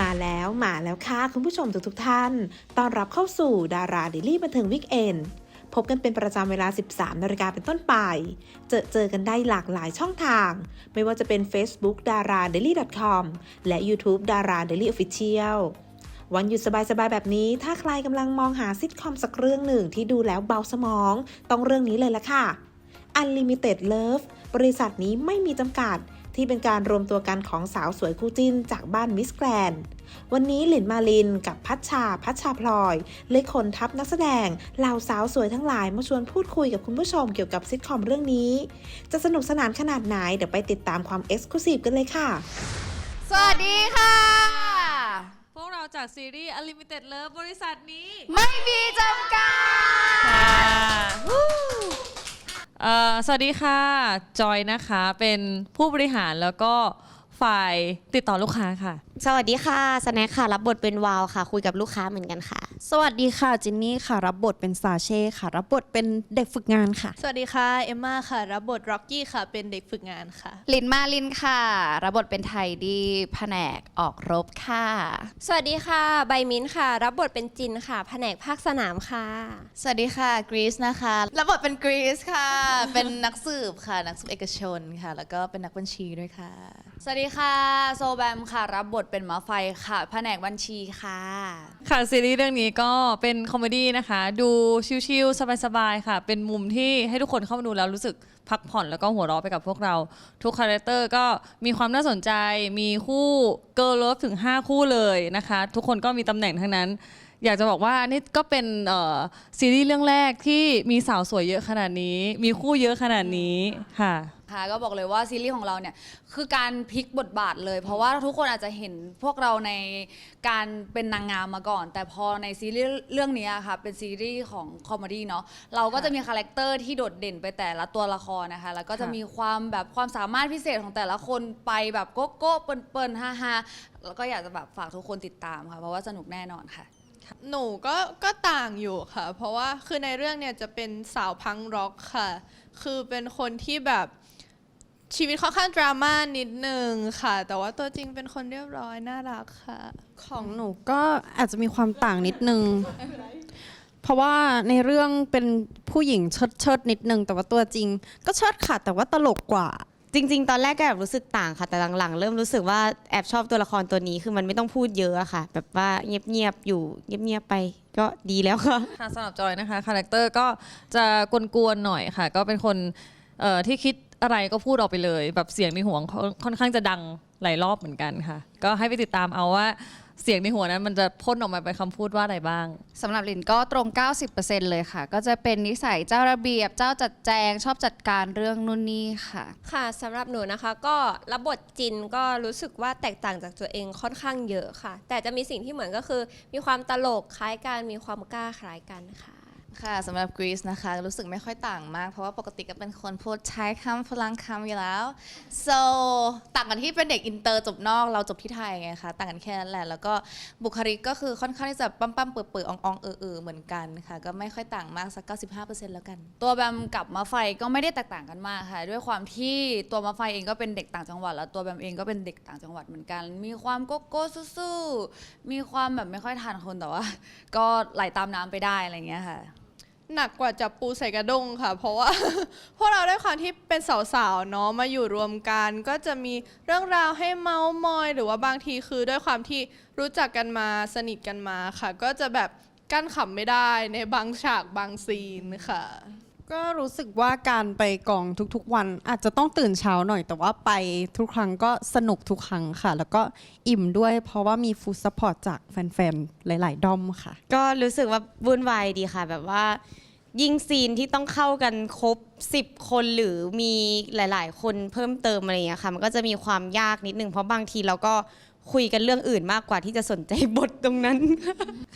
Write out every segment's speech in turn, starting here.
มาแล้วมาแล้วค่ะ คุณผู้ชมทุกทุกท่าน ต้อนรับเข้าสู่ดาราเดลี่บันเทิงวิกเอนพบกันเป็นประจำเวลา 13 นาฬิกาเป็นต้นไป เจอเจอกันได้หลากหลายช่องทาง ไม่ว่าจะเป็น Facebook d a r a d a i l y com และ YouTube d a r a d a i l y Official วันหยุดสบายๆ แบบนี้ ถ้าใครกำลังมองหาซิทคอมสักเรื่องหนึ่งที่ดูแล้วเบาสมอง ต้องเรื่องนี้เลยละค่ะ Unlimited Love บริษัทนี้ไม่มีจำกัด ที่เป็นการรวมตัวกันของสาวสวยคู่จิ้นจากบ้านมิสแกรนด์วันนี้หลินมาลินกับพัชชาพัชชาพลอย เลยคนทัพนักแสดงเหล่าสาวสวยทั้งหลายมาชวนพูดคุยกับคุณผู้ชมเกี่ยวกับซิทคอมเรื่องนี้ จะสนุกสนานขนาดไหน เดี๋ยวไปติดตามความเอ็กซ์คลูซีฟกันเลยค่ะ สวัสดีค่ะ พวกเราจากซีรีส์ Unlimited Love บริษัทนี้ ไม่มีจำกัดเอ่อ สวัสดีค่ะ จอยนะคะ เป็นผู้บริหารแล้วก็ฝ่ายติดต่อลูกค้าค่ะสวัสดีค่ะสแน็คค่ะ รับบทเป็นวาวค่ะ คุยกับลูกค้าเหมือนกันค่ะ สวัสดีค่ะจินนี่ค่ะ รับบทเป็นซาเช่ค่ะ รับบทเป็นเด็กฝึกงานค่ะ สวัสดีค่ะ เอมมาค่ะ รับบทร็อกกี้ค่ะ เป็นเด็กฝึกงานค่ะ ลินมาลินค่ะ รับบทเป็นไทยดีแผนกออกรบค่ะ สวัสดีค่ะ ใบมิ้นท์ค่ะ รับบทเป็นจินค่ะ แผนกภาคสนามค่ะ สวัสดีค่ะกรีซนะคะ รับบทเป็นกรีซค่ะ เป็นนักสืบค่ะ นักสืบเอกชนค่ะ แล้วก็เป็นนักบัญชีด้วยค่ะ สวัสดีค่ะ โซแบมค่ะ รับบทเป็นหมาไฟค่ะ แผนกบัญชีค่ะ ค่ะซีรีส์เรื่องนี้ก็เป็นคอมเมดี้นะคะ ดูชิลๆสบายๆค่ะ เป็นมุมที่ให้ทุกคนเข้ามาดูแล้วรู้สึกพักผ่อนแล้วก็หัวเราะไปกับพวกเรา ทุกคาแรคเตอร์ก็มีความน่าสนใจ มีคู่เกิร์ลเลิฟถึง 5 คู่เลยนะคะ ทุกคนก็มีตำแหน่งทั้งนั้น อยากจะบอกว่านี่ก็เป็นเอ่อซีรีส์เรื่องแรกที่มีสาวสวยเยอะขนาดนี้ มีคู่เยอะขนาดนี้ค่ะ ค่ะก็บอกเลยว่าซีรีส์ของเราเนี่ยคือการพลิกบทบาทเลย เพราะว่าทุกคนอาจจะเห็นพวกเราในการเป็นนางงามมาก่อน แต่พอในซีรีส์เรื่องนี้อะค่ะเป็นซีรีส์ของคอมเมดี้เนาะเราก็จะมีคาแรคเตอร์ที่โดดเด่นไปแต่ละตัวละครนะคะ แล้วก็จะค่ะมีความแบบความสามารถพิเศษของแต่ละคนไปแบบโก๊ะโก้เปิลเปิลฮ่าฮ่าแล้วก็อยากจะแบบฝากทุกคนติดตามค่ะ เพราะว่าสนุกแน่นอนค่ะ หนูก็ก็ต่างอยู่ค่ะ เพราะว่าคือในเรื่องเนี่ยจะเป็นสาวพังร็อกค่ะ คือเป็นคนที่แบบ ชีวิตค่อนข้างดราม่านิดนึงค่ะ แต่ว่าตัวจริงเป็นคนเรียบร้อยน่ารักค่ะ ของหนูก็อาจจะมีความต่างนิดนึง เพราะว่าในเรื่องเป็นผู้หญิงเชิดเชิดๆนิดนึง แต่ว่าตัวจริง ก็เชิดค่ะ แต่ว่าตลกกว่า จริง ๆ ตอนแรกก็แอบรู้สึกต่างค่ะแต่หลังๆ เริ่มรู้สึกว่าแอบชอบตัวละครตัวนี้คือมันไม่ต้องพูดเยอะอะค่ะ แบบว่าเงียบๆอยู่เงียบๆไป ก็ดีแล้วค่ะ ค่ะสำหรับจอยนะคะคาแรคเตอร์ก็จะกวนๆหน่อยค่ะ ก็เป็นคนเอ่อที่คิด อะไรก็พูดออกไปเลย แบบเสียงในหัวค่อนค่อนข้างจะดังหลายรอบเหมือนกันค่ะ ก็ให้ไปติดตามเอาว่าเสียงในหัวนั้นมันจะพ่นออกมาเป็นคำพูดว่าอะไรบ้าง สำหรับลินก็ตรง 90%เลยค่ะ ก็จะเป็นนิสัยเจ้าระเบียบ เจ้าจัดแจง ชอบจัดการเรื่องนู่นนี่ค่ะ ค่ะสำหรับหนูนะคะก็รับบทจินก็รู้สึกว่าแตกต่างจากตัวเองค่อนข้างเยอะค่ะ แต่จะมีสิ่งที่เหมือนก็คือ มีความตลกคล้ายกันมีความกล้าคล้ายกันค่ะ ค่ะสำหรับกรีซนะคะ รู้สึกไม่ค่อยต่างมาก เพราะว่าปกติก็เป็นคนพูดใช้คำพลังคำอยู่แล้ว so ต่างกันที่เป็นเด็กอินเตอร์จบนอกเราจบที่ไทยไงคะต่างกันแค่นั้นแหละ แล้วก็บุคลิกก็คือค่อนข้างที่จะปั้มปั้มเปื่อเปื่อยๆอ่องเออเออเหมือนกันค่ะ ก็ไม่ค่อยต่างมากสัก 95%แล้วกัน ตัวแบมกับมาไฟก็ไม่ได้แตกต่างกันมากค่ะ ด้วยความที่ตัวมาไฟเองก็เป็นเด็กต่างจังหวัด แล้วตัวแบมเองก็เป็นเด็กต่างจังหวัดเหมือนกัน มีความโกโก้สู้ๆมีความแบบไม่ค่อยทานคนแต่ว่า ก็ไหลตามน้ำไปได้อะไรเงี้ยค่ะ หนักกว่าจับปูใส่กระด้งค่ะ เพราะว่า พวกเราด้วยความที่เป็นสาวๆเนาะมาอยู่รวมกัน ก็จะมีเรื่องราวให้เมาส์มอย หรือว่าบางทีคือด้วยความที่รู้จักกันมาสนิทกันมาค่ะ ก็จะแบบกั้นขำไม่ได้ในบางฉากบางซีนค่ะ ก็รู้สึกว่าการไปกองทุกๆวันอาจจะต้องตื่นเช้าหน่อย แต่ว่าไปทุกครั้งก็สนุกทุกครั้งค่ะ แล้วก็อิ่มด้วยเพราะว่ามีฟู d ซัพพอร์ตจากแฟนๆ หลายๆ ด้อมค่ะ ก็รู้สึกว่าวุ่นวายดีค่ะ แบบว่ายิ่งซีนที่ต้องเข้ากันครบ 10 คนหรือมีหลาย ๆ คนเพิ่มเติมอะไรอย่างเงี้ยค่ะ มันก็จะมีความยากนิดนึงเพราะบางทีเราก็ คุยกันเรื่องอื่นมากกว่าที่จะสนใจบทตรงนั้น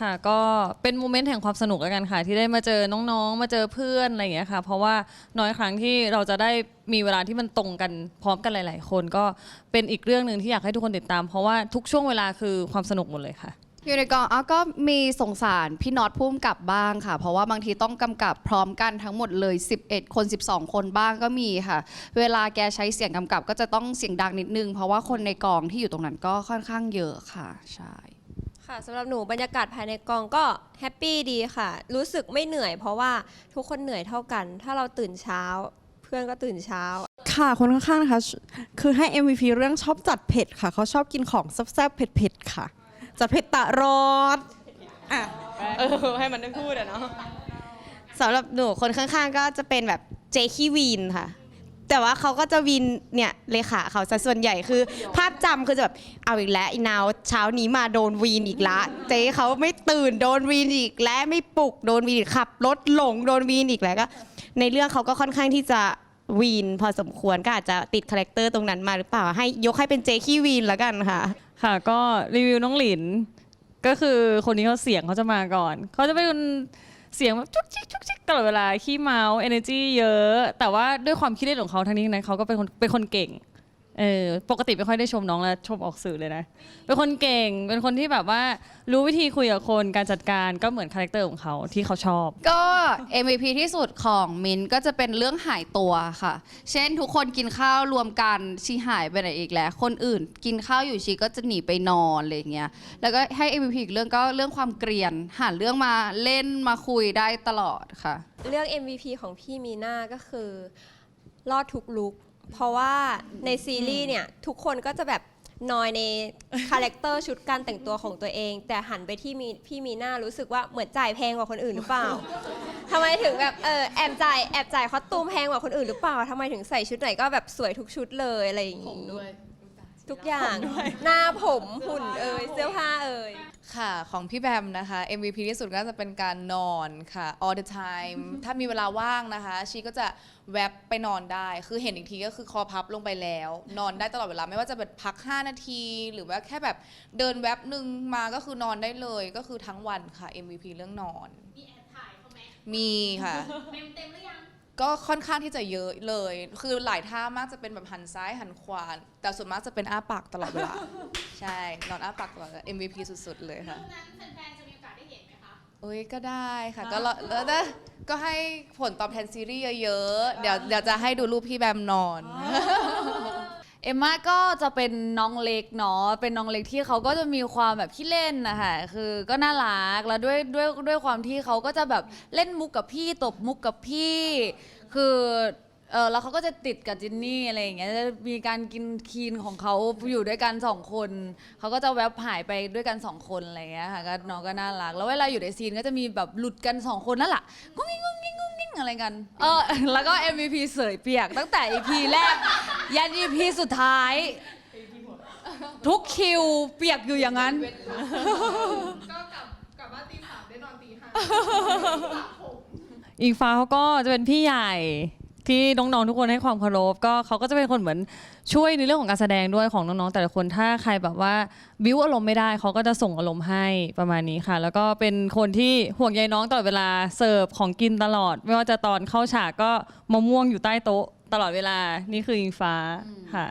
ค่ะก็เป็นโมเมนต์แห่งความสนุกแล้วกันค่ะ ที่ได้มาเจอน้องๆ มาเจอเพื่อนอะไรอย่างเงี้ยค่ะ เพราะว่าน้อยครั้งที่เราจะได้มีเวลาที่มันตรงกันพร้อมกันหลาย ๆ คนก็เป็นอีกเรื่องหนึ่งที่อยากให้ทุกคนติดตาม เพราะว่าทุกช่วงเวลาคือความสนุกหมดเลยค่ะ อยู่ในกองอ้าวก็มีสงสารพี่น็อตพุ่มกับบ้างค่ะ เพราะว่าบางทีต้องกำกับพร้อมกันทั้งหมดเลย 11 คน 12 คนบ้างก็มีค่ะ เวลาแกใช้เสียงกำกับก็จะต้องเสียงดังนิดนึง เพราะว่าคนในกองที่อยู่ตรงนั้นก็ค่อนข้างเยอะค่ะ ใช่ ค่ะสำหรับหนูบรรยากาศภายในกองก็แฮปปี้ดีค่ะ รู้สึกไม่เหนื่อย เพราะว่าทุกคนเหนื่อยเท่ากัน ถ้าเราตื่นเช้า เพื่อนก็ตื่นเช้า ค่ะคนข้างๆนะคะ คือให้ MVP เรื่องชอบจัดเผ็ดค่ะ เขาชอบกินของแซ่บๆเผ็ดๆค่ะ จัดเผ็ดตะรอดอะเออให้มันได้พูดอะเนาะสำหรับหนูคนข้างๆ ก็จะเป็นแบบเจคีวีนค่ะ แต่ว่าเขาก็จะวีนเนี่ยเลขาเขาซะส่วนใหญ่คือ ภาพจำคือจะแบบเอาอีกแล้วอีนาวเช้านี้มาโดนวีนอีกละ เจ๊เขาไม่ตื่นโดนวีนอีกและไม่ปลุกโดนวีนอีกขับรถหลงโดนวีนอีกแล้วก็ ในเรื่องเขาก็ค่อนข้างที่จะวีนพอสมควรก็อาจจะติดคาแรคเตอร์ตรงนั้นมาหรือเปล่าให้ยกให้เป็นเจคีวีนแล้วกันค่ะ ค่ะก็รีวิวน้องหลิน ก็คือคนนี้เขาเสียงเขาจะมาก่อนเขาจะเป็นคนเสียงแบบจุกจิกจุกจิกตลอดเวลาขี้เมาเอเนจีเยอะ แต่ว่าด้วยความคิดเล่นของเขาทั้งนี้ทั้งนั้นเขาก็เป็นคนเป็นคนเก่ง เออปกติไม่ค่อยได้ชมน้องแล้วชมออกสื่อเลยนะ เป็นคนเก่ง เป็นคนที่แบบว่ารู้วิธีคุยกับคนการจัดการก็เหมือนคาแรคเตอร์ของเขาที่เขาชอบ ก็ MVP ที่สุดของมินก็จะเป็นเรื่องหายตัวค่ะ เช่นทุกคนกินข้าวรวมกันชีหายไปไหนอีกแล้ว คนอื่นกินข้าวอยู่ชีก็จะหนีไปนอนอะไรอย่างเงี้ย แล้วก็ให้ MVP อีกเรื่องก็เรื่องความเกรียน หาเรื่องมาเล่นมาคุยได้ตลอดค่ะ เรื่อง MVP ของพี่มีน่าก็คือ รอดทุกลุก เพราะว่าในซีรีส์เนี่ยทุกคนก็จะแบบนอยในคาแรคเตอร์ชุดการแต่งตัวของตัวเอง แต่หันไปที่มีพี่มีน่ารู้สึกว่าเหมือนจ่ายแพงกว่าคนอื่นหรือเปล่าทำไมถึงแบบเออแอบจ่ายแอบจ่ายคอสตูมแพงกว่าคนอื่นหรือเปล่าทำไมถึงใส่ชุดไหนก็แบบสวยทุกชุดเลยอะไรอย่างงี้ ทุกอย่างหน้าผมหุ่นเอ่ยเสื้อผ้าเอ่ยค่ะ ของพี่แบมนะคะ MVP ที่สุดก็จะเป็นการนอนค่ะ all the time ถ้ามีเวลาว่างนะคะ ชีก็จะแวบไปนอนได้ คือเห็นอีกทีก็คือคอพับลงไปแล้ว นอนได้ตลอดเวลา ไม่ว่าจะแบบพัก 5 นาที หรือว่าแค่แบบเดินแวบหนึ่งมาก็คือนอนได้เลย ก็คือทั้งวันค่ะ MVP เรื่องนอน มีแอบถ่ายเขาไหมมีค่ะ เต็มเต็มหรือยัง ก็ค่อนข้างที่จะเยอะเลย คือหลายท่ามากจะเป็นแบบหันซ้ายหันขวา แต่ส่วนมากจะเป็นอ้าปากตลอดเวลา ใช่ นอนอ้าปากตลอดเวลา MVP สุดๆ เลยค่ะอุ้ยก็ได้ค่ะ ก็รอแล้วนะก็ให้ผลตอบแทนซีรีส์เยอะๆ เดี๋ยวเดี๋ยวจะให้ดูรูปพี่แบมนอน เอมมาก็จะเป็นน้องเล็กเนาะ เป็นน้องเล็กที่เขาก็จะมีความแบบขี้เล่นนะคะคือก็น่ารัก แล้วด้วยด้วยด้วยความที่เขาก็จะแบบเล่นมุกกับพี่ตบมุกกับพี่ คือ เออแล้วเขาก็จะติดกับจินนี่อะไรอย่างเงี้ยจะมีการกินคีนของเขาอยู่ด้วยกันสองคนเขาก็จะแวบหายไปด้วยกันสองคนอะไรอย่างเงี้ยค่ะก็น้องก็น่ารักแล้วเวลาอยู่ในซีนก็จะมีแบบหลุดกันสองคนนั่นแหละงุ้งงิ้งงุ้งงิ้งงุ้งงิ้งอะไรกันเออแล้วก็ MVP เสยเปียกตั้งแต่ EP แรกยัน EP สุดท้าย ทุกคิวเปียกอยู่อย่างนั้น ก็กลับกลับบ้านตีสามได้นอนตีห้า อิงฟ้าเขาก็จะเป็นพี่ใหญ่ ที่น้องๆทุกคนให้ความเคารพก็เขาก็จะเป็นคนเหมือนช่วยในเรื่องของการแสดงด้วยของน้องๆแต่ละคนถ้าใครแบบว่าบิวอารมณ์ไม่ได้เขาก็จะส่งอารมณ์ให้ประมาณนี้ค่ะ แล้วก็เป็นคนที่ห่วงใยน้องตลอดเวลาเสิร์ฟของกินตลอด ไม่ว่าจะตอนเข้าฉากก็มะม่วงอยู่ใต้โต๊ะตลอดเวลานี่คืออิงฟ้าค่ะ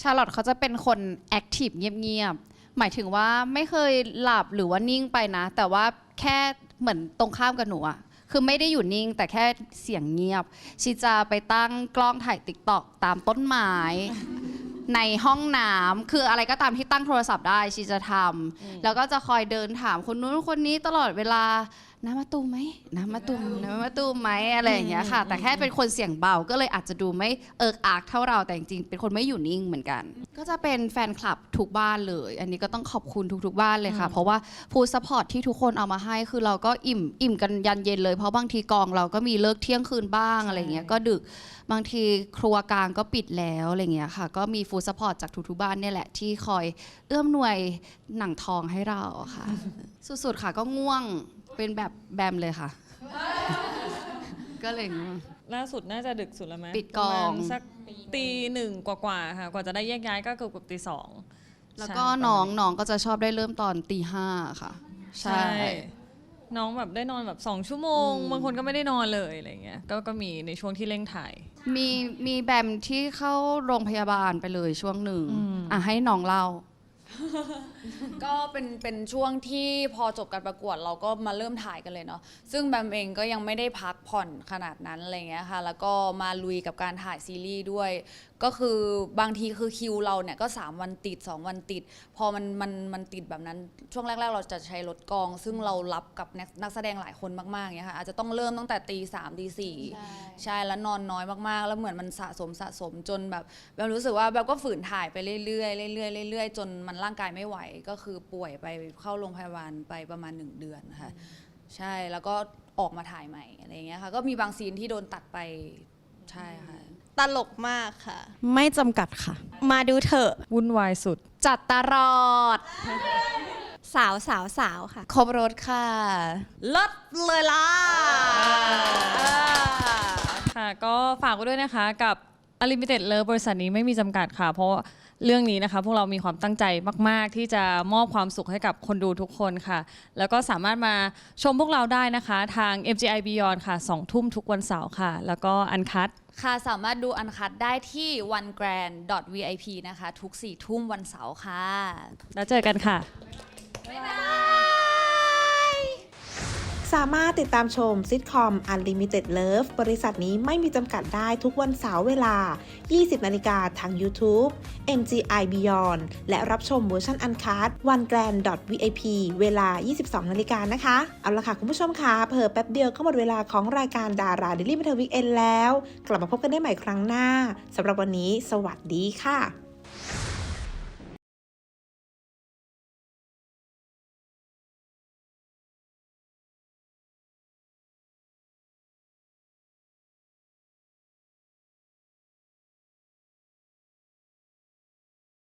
ชาร์ลอตเขาจะเป็นคนแอคทีฟเงียบๆ หมายถึงว่าไม่เคยหลับหรือว่านิ่งไปนะ แต่ว่าแค่เหมือนตรงข้ามกับหนูอะ คือไม่ได้อยู่นิ่งแต่แค่เสียงเงียบชีจะไปตั้งกล้องถ่ายติ๊กตอกตามต้นไม้ ในห้องน้ำคืออะไรก็ตามที่ตั้งโทรศัพท์ได้ชีจะทำแล้วก็จะคอยเดินถามคนนู้นคนนี้ตลอดเวลา น้ำมะตูมไหมน้ำมะตูมน้ำมะตูมไหมอะไรอย่างเงี้ยค่ะ แต่แค่เป็นคนเสียงเบาก็เลยอาจจะดูไม่เอิกอักเท่าเราแต่จริงๆเป็นคนไม่อยู่นิ่งเหมือนกัน ก็จะเป็นแฟนคลับทุกบ้านเลย อันนี้ก็ต้องขอบคุณทุกๆบ้านเลยค่ะ เพราะว่าฟูดซัพพอร์ตที่ทุกคนเอามาให้คือเราก็อิ่มอิ่มกันยันเย็นเลยเพราะบางทีกองเราก็มีเลิกเที่ยงคืนบ้างอะไรเงี้ยก็ดึกบางทีครัวกลางก็ปิดแล้วอะไรเงี้ยค่ะ ก็มีฟูดซัพพอร์ตจากทุกๆบ้านเนี่ยแหละที่คอยเอื้อมหน่วยหนังทองให้เราค่ะ สุดๆค่ะก็ง่วง เป็นแบบแบมเลยค่ะ ก็เลยง่วงล่าสุดน่าจะดึกสุดแล้วไหมปิดกอง ประมาณสักตีหนึ่งกว่าๆค่ะ กว่าจะได้แยกย้ายก็เกือบๆตีสองแล้วก็ใช่น้องประมาณน้องก็จะชอบได้เริ่มตอนตีห้าค่ะใช่ น้องแบบได้นอนแบบสองชั่วโมง บางคนก็ไม่ได้นอนเลยอะไรเงี้ยก็ก็มีในช่วงที่เร่งถ่าย มีมีแบมที่เข้าโรงพยาบาลไปเลยช่วงหนึ่งอืมอะให้น้องเล่า ก็เป็นเป็นช่วงที่พอจบการประกวดเราก็มาเริ่มถ่ายกันเลยเนาะซึ่งแบมเองก็ยังไม่ได้พักผ่อนขนาดนั้นอะไรเงี้ยค่ะ แล้วก็มาลุยกับการถ่ายซีรีส์ด้วย ก็คือบางทีคือคิวเราเนี่ยก็ 3 วันติด 2 วันติด พอมันมันมันติดแบบนั้นช่วงแรก ๆ เราจะใช้รถกอง ซึ่งเรารับกับนักนักแสดงหลายคนมากๆเงี้ยค่ะอาจจะต้องเริ่มตั้งแต่ตีสามตีสี่ใช่แล้วนอนน้อยมากๆ แล้วเหมือนมันสะสมสะสมจนแบบแบบรู้สึกว่าแบบก็ฝืนถ่ายไปเรื่อยๆเรื่อยๆเรื่อยๆจนมันร่างกายไม่ไหวก็คือป่วยไปเข้าโรงพยาบาลไปประมาณ 1 เดือนค่ะใช่แล้วก็ออกมาถ่ายใหม่อะไรเงี้ยค่ะก็มีบางซีนที่โดนตัดไปใช่ค่ะ ตลกมากค่ะ ไม่จำกัดค่ะ มาดูเถอะ วุ่นวายสุด จัดตลอด สาวสาวสาวค่ะ ครบรถค่ะลดเลยล่ะค่ะ ก็ฝากไว้ด้วยนะคะกับ Unlimited Love บริษัทนี้ไม่มีจำกัดค่ะ เพราะเรื่องนี้นะคะ พวกเรามีความตั้งใจมาก ๆ ที่จะมอบความสุขให้กับคนดูทุกคนค่ะ แล้วก็สามารถมาชมพวกเราได้นะคะ ทาง MGI Beyond ค่ะ2ทุ่มทุกวันเสาร์ค่ะ แล้วก็อันคัด ค่ะสามารถดูอันคัดได้ที่ onegrand.vip นะคะ ทุก4ทุ่มวันเสาร์ค่ะ แล้วเจอกันค่ะ สามารถติดตามชมซิทคอม Unlimited Love บริษัทนี้ไม่มีจำกัดได้ทุกวันเสาร์เวลา 20 นาฬิกาทาง YouTube MGI Beyond และรับชมเวอร์ชันอันคัด One Grand VIP เวลา 22 นาฬิกานะคะ เอาละค่ะ คุณผู้ชมคะเพิ่แป๊บเดียวก็หมดเวลาของรายการดาราดิลี่บันเทิงวิกเอนแล้ว กลับมาพบกันได้ใหม่ครั้งหน้าสำหรับวันนี้ สวัสดีค่ะ